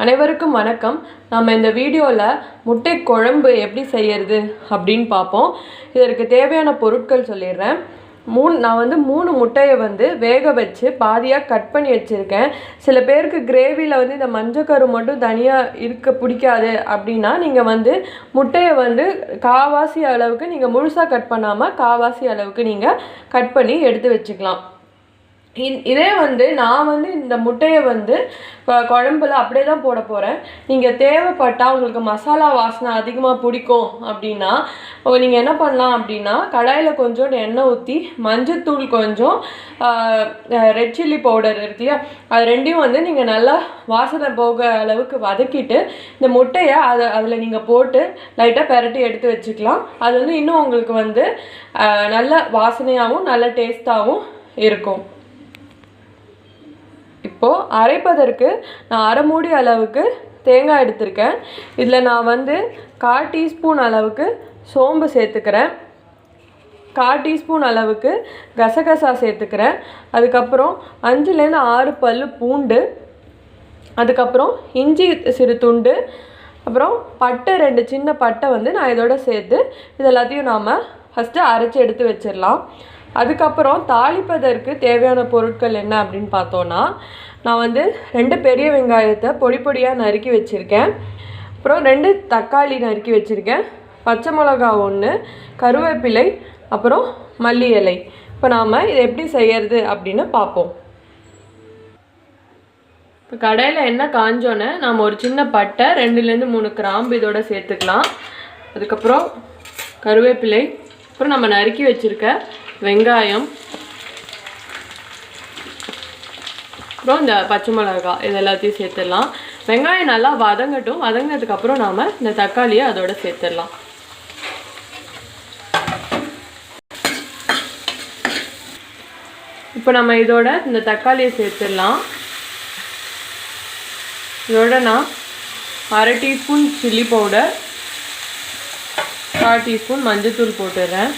அனைவருக்கும் வணக்கம். நம்ம இந்த வீடியோவில் முட்டை குழம்பு எப்படி செய்யறது அப்படின்னு பார்ப்போம். இதற்கு தேவையான பொருட்கள் சொல்லிடுறேன். மூணு நான் வந்து மூணு முட்டையை வந்து வேக வச்சு பாதியாக கட் பண்ணி வச்சுருக்கேன். சில பேருக்கு கிரேவியில் வந்து இந்த மஞ்சக்கரு மட்டும் தனியாக இருக்க பிடிக்காது அப்படின்னா நீங்கள் வந்து முட்டையை வந்து காவாசி அளவுக்கு நீங்கள் முழுசாக கட் பண்ணாமல் காவாசி அளவுக்கு நீங்கள் கட் பண்ணி எடுத்து வச்சுக்கலாம். இதே வந்து நான் வந்து இந்த முட்டையை வந்து குழம்புல அப்படியே தான் போட போகிறேன் நீங்கள் தேவைப்பட்டால் உங்களுக்கு மசாலா வாசனை அதிகமாக பிடிக்கும் அப்படின்னா நீங்கள் என்ன பண்ணலாம் அப்படின்னா கடாயில் கொஞ்சம் எண்ணெய் ஊற்றி மஞ்சத்தூள் கொஞ்சம் ரெட் சில்லி பவுடர் இருக்கு இல்லையா? அது ரெண்டையும் வந்து நீங்கள் நல்லா வாசனை போக அளவுக்கு வதக்கிட்டு இந்த முட்டையை அதை அதில் நீங்கள் போட்டு லைட்டாக பெரட்டி எடுத்து வச்சுக்கலாம். அது வந்து இன்னும் உங்களுக்கு வந்து நல்ல வாசனையாகவும் நல்ல டேஸ்ட்டாகவும் இருக்கும். இப்போது அரைப்பதற்கு நான் அரை மூடி அளவுக்கு தேங்காய் எடுத்திருக்கேன். இதில் நான் வந்து கால் டீஸ்பூன் அளவுக்கு சோம்பு சேர்த்துக்கிறேன். கால் டீஸ்பூன் அளவுக்கு கசகசா சேர்த்துக்கிறேன். அதுக்கப்புறம் அஞ்சுலேருந்து ஆறு பல்லு பூண்டு. அதுக்கப்புறம் இஞ்சி சிறு துண்டு. அப்புறம் பட்டை ரெண்டு சின்ன பட்டை வந்து நான் இதோட சேர்த்து இது எல்லாத்தையும் நாம் ஃபஸ்ட்டு அரைச்சி எடுத்து வச்சிடலாம். அதுக்கப்புறம் தாளிப்பதற்கு தேவையான பொருட்கள் என்ன அப்படின்னு பார்த்தோன்னா நான் வந்து ரெண்டு பெரிய வெங்காயத்தை பொடி பொடியாக நறுக்கி வச்சுருக்கேன். அப்புறம் ரெண்டு தக்காளி நறுக்கி வச்சுருக்கேன். பச்சை மிளகா ஒன்று கருவேப்பிலை அப்புறம் மல்லி இலை. இப்போ நாம் இதை எப்படி செய்யறது அப்படின்னு பார்ப்போம். இப்போ கடையில் என்ன காஞ்சோன்னே நாம் ஒரு சின்ன பட்டை ரெண்டுலேருந்து மூணு கிராம்பு இதோட சேர்த்துக்கலாம். அதுக்கப்புறம் கருவேப்பிலை அப்புறம் நம்ம நறுக்கி வச்சுருக்க வெங்காயம். அப்புறம் இந்த பச்சை மிளகா இது எல்லாத்தையும் சேர்த்துடலாம். வெங்காயம் நல்லா வதங்கட்டும். வதங்கினதுக்கப்புறம் நாம் இந்த தக்காளியை அதோட சேர்த்துடலாம். இப்போ நம்ம இதோட இந்த தக்காளியை சேர்த்துடலாம். இதோட நான் அரை டீஸ்பூன் சில்லி பவுடர். கால் டீஸ்பூன் மஞ்சத்தூள் போட்டுடுறேன்.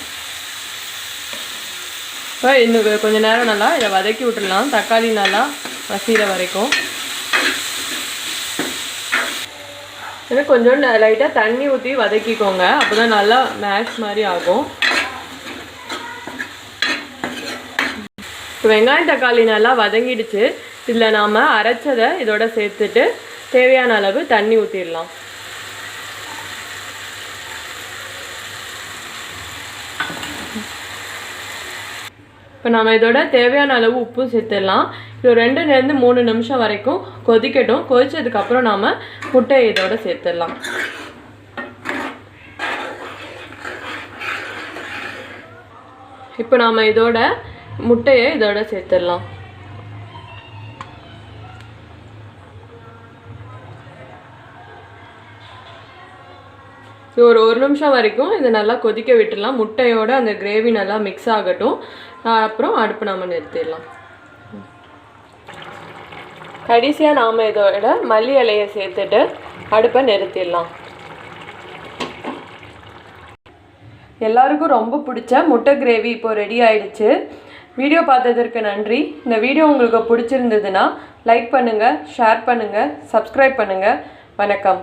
இப்போ இன்னும் கொஞ்சம் நேரம் நல்லா இதை வதக்கி விட்டுடலாம். தக்காளி நல்லா மசிகிற வரைக்கும். இன்னும் கொஞ்சம் லைட்டாக தண்ணி ஊற்றி வதக்கிக்கோங்க. அப்போ தான் நல்லா மேஷ் மாதிரி ஆகும். இப்போ வெங்காயம் தக்காளி நல்லா வதங்கிடுச்சு. இதில் நாம் அரைச்சதை இதோட சேர்த்துட்டு தேவையான அளவு தண்ணி ஊற்றிடலாம் இப்போ நம்ம இதோட தேவையான அளவு உப்பும் சேர்த்துடலாம். இது ரெண்டுலேருந்து மூணு நிமிஷம் வரைக்கும் கொதிக்கட்டும். கொதித்ததுக்கப்புறம் நாம் முட்டையை இதோட சேர்த்துடலாம். இப்போ நாம் இதோட முட்டையை இதோட சேர்த்துடலாம். ஸோ ஒரு ஒரு நிமிஷம் வரைக்கும் இதை நல்லா கொதிக்க விட்டுடலாம். முட்டையோட அந்த கிரேவி நல்லா மிக்ஸ் ஆகட்டும். அப்புறம் அடுப்பு நம்ம நிறுத்திடலாம். கடைசியாக நாம் இதோட மல்லி இலையை சேர்த்துட்டு அடுப்பை நிறுத்திடலாம். எல்லாருக்கும் ரொம்ப பிடிச்ச முட்டை கிரேவி இப்போ ரெடி ஆயிடுச்சு. வீடியோ பார்த்ததற்கு நன்றி. இந்த வீடியோ உங்களுக்கு பிடிச்சிருந்ததுன்னா லைக் பண்ணுங்கள் ஷேர் பண்ணுங்கள் சப்ஸ்கிரைப் பண்ணுங்கள் வணக்கம்.